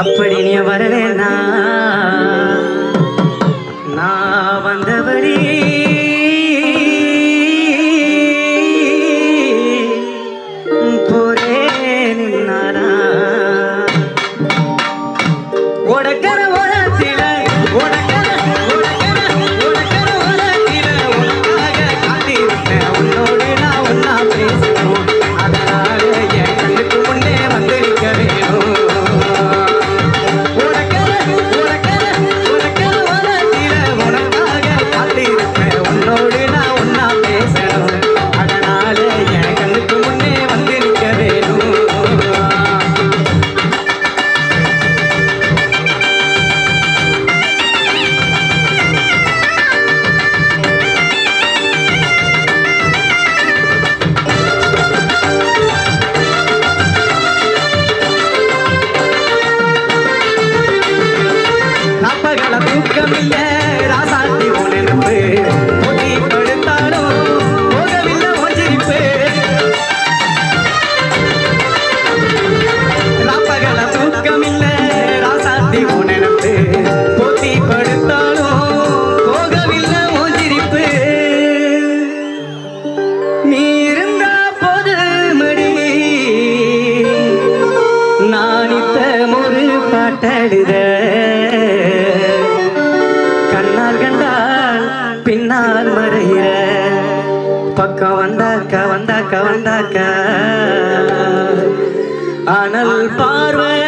அப்படி நீ வரவேனா நான் வந்தபடி போரேன் நானா உடக்கிற உரத்தில போட்டழுத கண்ணால் கண்டால் பின்னால் மறைகிற பக்கம் வந்தாக்க வந்தாக்க வந்தாக்க அனல் பார்வை